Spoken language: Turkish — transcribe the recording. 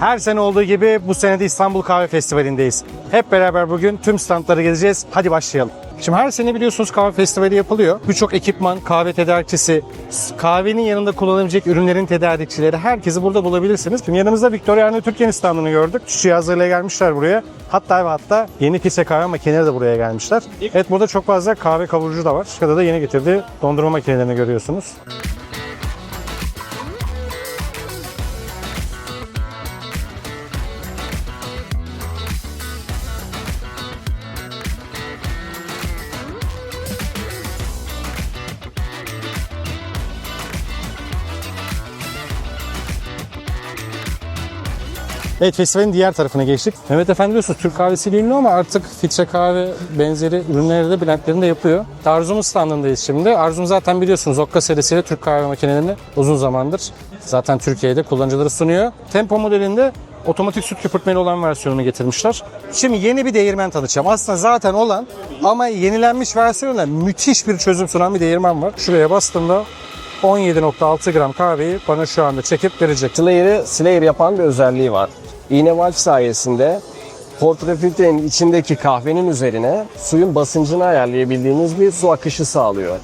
Her sene olduğu gibi bu sene de İstanbul Kahve Festivali'ndeyiz. Hep beraber bugün tüm standları gezeceğiz. Hadi başlayalım. Şimdi her sene biliyorsunuz kahve festivali yapılıyor. Birçok ekipman, kahve tedarikçisi, kahvenin yanında kullanılabilecek ürünlerin tedarikçileri herkesi burada bulabilirsiniz. Şimdi yanımızda Victoriano Türkiye'nin standını gördük. Şu cihazlarıyla gelmişler buraya. Hatta ve hatta yeni filtre kahve makineleri de buraya gelmişler. Evet burada çok fazla kahve kavurucu da var. Şurada da yeni getirdiği dondurma makinelerini görüyorsunuz. Evet festivalin diğer tarafına geçtik. Mehmet Efendi biliyorsunuz Türk kahvesiyle ünlü ama artık filtre kahve benzeri ürünleri de blendlerini de yapıyor. Arzumuz standındayız şimdi. Arzum zaten biliyorsunuz Okka serisiyle Türk kahve makinelerini uzun zamandır zaten Türkiye'de kullanıcıları sunuyor. Tempo modelinde otomatik süt köpürtmeli olan versiyonunu getirmişler. Şimdi yeni bir değirmen tanıtacağım. Aslında zaten olan ama yenilenmiş versiyonla müthiş bir çözüm sunan bir değirmen var. Şuraya bastığımda 17.6 gram kahveyi bana şu anda çekip verecek. Slayer'ı Slayer yapan bir özelliği var. İğne valf sayesinde portrefiltrenin içindeki kahvenin üzerine suyun basıncını ayarlayabildiğiniz bir su akışı sağlıyor.